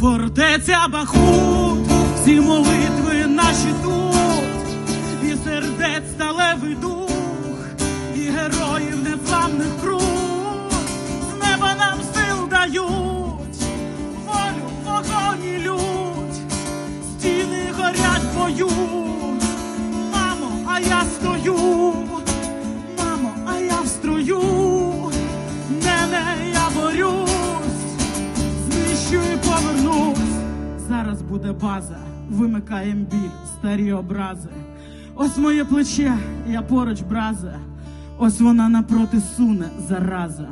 Фортеця Бахмут, всі молитви наші тут, і сердець сталевий дух, і героїв незламних круг, неба нам сил дають, волю, вогонь і лють, стіни горять бою. Мамо, а я стою, мамо, а я Зараз буде база, вимикаєм біль, старі образи. Ось моє плече, я поруч браза. Ось вона напроти суне зараза.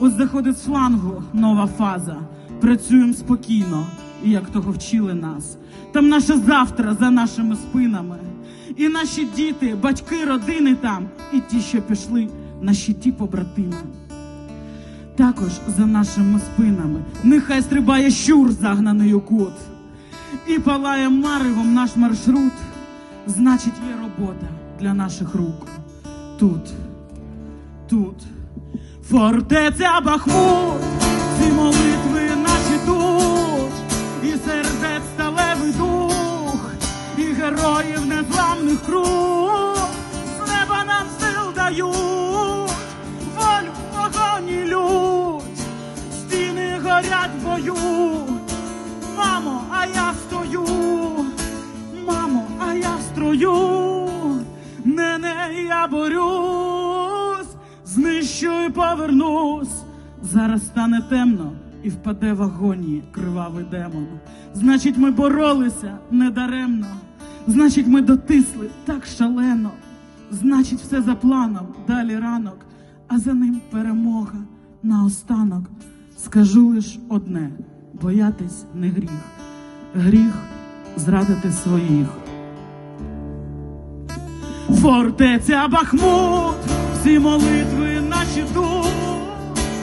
Ось заходить з флангу нова фаза. Працюємо спокійно, як того вчили нас. Там наше завтра за нашими спинами. І наші діти, батьки, родини там, і ті, що пішли, наші ті побратими також за нашими спинами. Нехай стрибає щур, загнаний у кут. І палає маревом наш маршрут. Значить, є робота для наших рук. Тут, тут. Фортеця Бахмут, ці молитви я не не я борюсь, знищу і повернусь. Зараз стане темно і впаде в агонії кривавий демон. Значить, ми боролися недаремно, значить, ми дотисли так шалено. Значить, все за планом, далі ранок, а за ним перемога наостанок. Скажу лиш одне: боятись не гріх, гріх зрадити своїх. Фортеця Бахмут, всі молитви наші тут,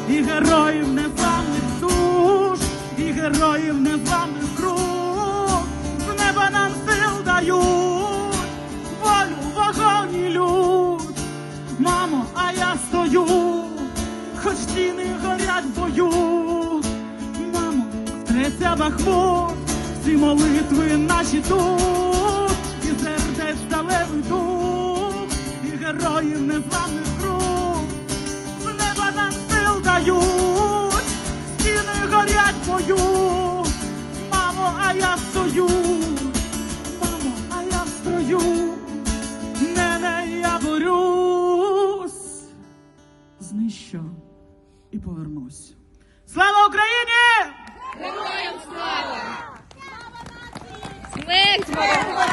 і героїв незламних душ, і героїв незламних круг, з неба нам сил дають, волю, вогонь і лють. Мамо, а я стою, хоч стіни горять в бою. Мамо, втреться Бахмут, всі молитви наші тут, і сердець сталевий дух, незламних рук. Неба нам сил дають, стіни горять бою. Мамо, а я стою, мамо, а я в строю. Я борюсь, знищу і повернусь. Слава Україні! Смерть ворогам!